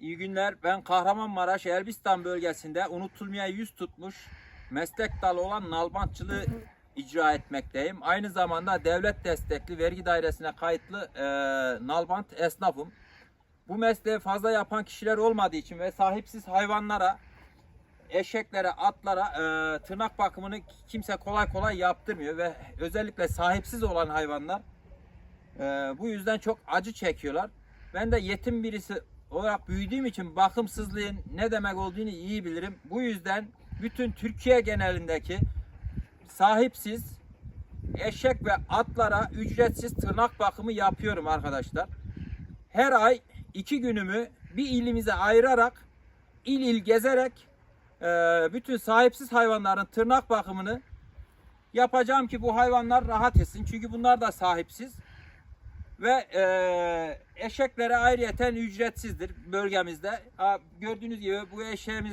İyi günler. Ben Kahramanmaraş Elbistan bölgesinde unutulmaya yüz tutmuş meslek dalı olan nalbantçılığı icra etmekteyim. Aynı zamanda devlet destekli vergi dairesine kayıtlı e, nalbant esnafım. Bu mesleği fazla yapan kişiler olmadığı için ve sahipsiz hayvanlara, eşeklere, atlara e, tırnak bakımını kimse kolay kolay yaptırmıyor ve özellikle sahipsiz olan hayvanlar e, bu yüzden çok acı çekiyorlar. Ben de yetim birisi olarak büyüdüğüm için bakımsızlığın ne demek olduğunu iyi bilirim. Bu yüzden bütün Türkiye genelindeki sahipsiz eşek ve atlara ücretsiz tırnak bakımı yapıyorum arkadaşlar. Her ay iki günümü bir ilimize ayırarak il il gezerek e, bütün sahipsiz hayvanların tırnak bakımını yapacağım ki bu hayvanlar rahat etsin. Çünkü bunlar da sahipsiz ve e, eşeklere ayrıyeten ücretsizdir bölgemizde. Ha, gördüğünüz gibi bu eşeğimiz